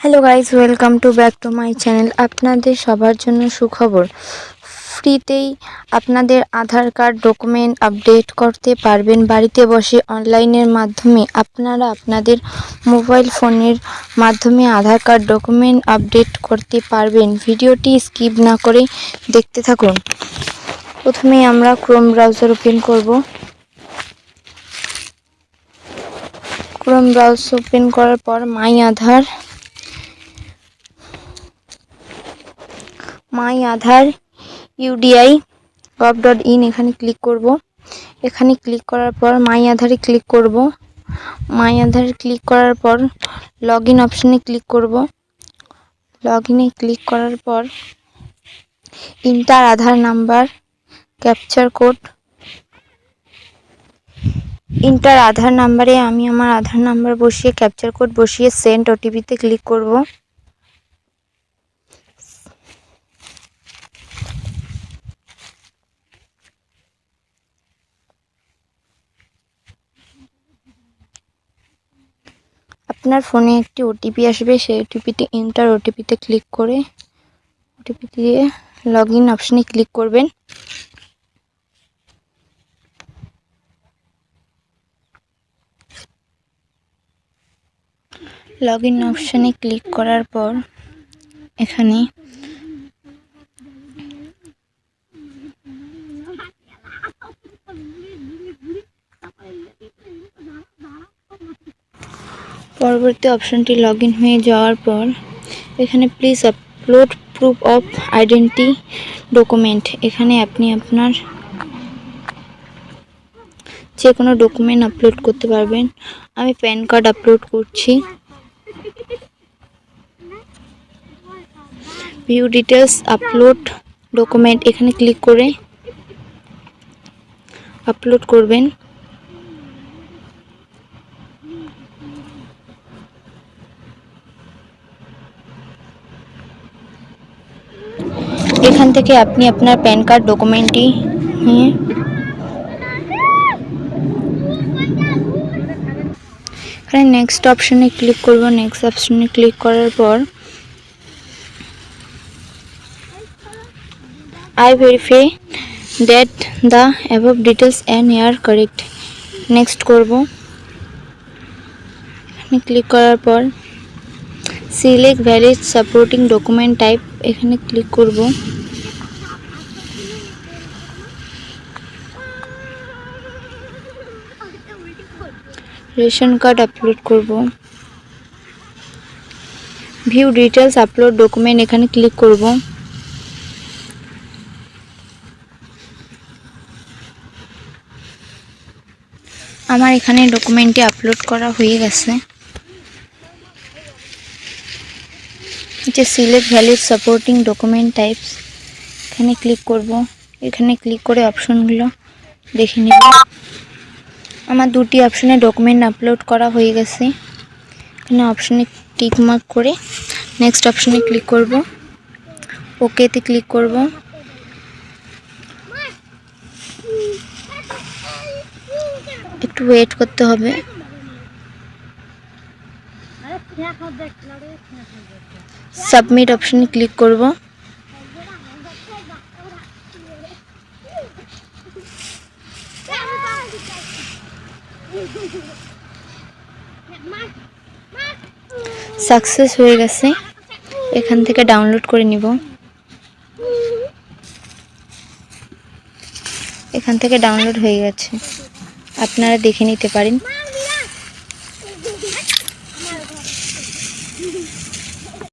Hello guys welcome to back to my channel আপনাদের সবার জন্য সুখবর। ফ্রিতেই আপনাদের আধার কার্ড ডকুমেন্ট আপডেট করতে পারবেন। বাড়িতে বসে অনলাইনের মাধ্যমে আপনারা আপনাদের মোবাইল ফোনের মাধ্যমে আধার কার্ড ডকুমেন্ট আপডেট করতে পারবেন। ভিডিওটি স্কিপ না করে দেখতে থাকুন। প্রথমে আমরা ক্রোম ব্রাউজার ওপেন করব। ক্রোম ব্রাউজার ওপেন করার পর my Aadhaar. My Aadhaar UIDAI gov dot in এখানে ক্লিক করব। এখানে ক্লিক করার পর মাই আধারে ক্লিক করব। মাই আধারে ক্লিক করার পর লগ ইন অপশানে ক্লিক করব। লগ ইনে ক্লিক করার পর enter Aadhaar number captcha code enter Aadhaar নাম্বারে আমি আমার আধার নাম্বার বসিয়ে ক্যাপচার কোড বসিয়ে সেন্ড ওটিপিতে ক্লিক করব। আপনার ফোনে একটি ওটিপি আসবে, সেই ওটিপিটি এন্টার ওটিপিতে ক্লিক করে ওটিপি দিয়ে লগ ইন অপশানে ক্লিক করবেন। লগ ইন অপশানে ক্লিক করার পর এখানে পরবর্তী অপশনটি লগ হয়ে যাওয়ার পর, এখানে please upload proof of identity document এখানে আপনি আপনার যে কোনো ডকুমেন্ট আপলোড করতে পারবেন। আমি প্যান কার্ড আপলোড করছি। ভিউ ডিটেলস আপলোড ডকুমেন্ট এখানে ক্লিক করে আপলোড করবেন। এখান থেকে আপনি আপনার প্যান কার্ড ডকুমেন্টটি নিয়ে এখানে নেক্সট অপশানে ক্লিক করব। নেক্সট অপশানে ক্লিক করার পর I verify that the above details and are correct next করব। এখানে ক্লিক করার পর select valid supporting document type এখানে ক্লিক করব। রেশন কার্ড আপলোড করব। ভিউ ডিটেলস আপলোড ডকুমেন্ট এখানে ক্লিক করব। আমার এখানে ডকুমেন্টটি আপলোড করা হয়ে গেছে। যে select valid supporting document types এখানে ক্লিক করব। এখানে ক্লিক করে অপশনগুলো দেখে নেব। আমার দুটি অপশনে ডকুমেন্ট আপলোড করা হয়ে গেছে। এখানে অপশনে টিক মার্ক করে নেক্সট অপশনে ক্লিক করব। ওকেতে ক্লিক করব। একটু ওয়েট করতে হবে। সাবমিট অপশনে ক্লিক করব। সাকসেস হয়ে গেছে। এখান থেকে ডাউনলোড করে নিব। এখান থেকে ডাউনলোড হয়ে গেছে। আপনারা দেখে নিতে পারেন।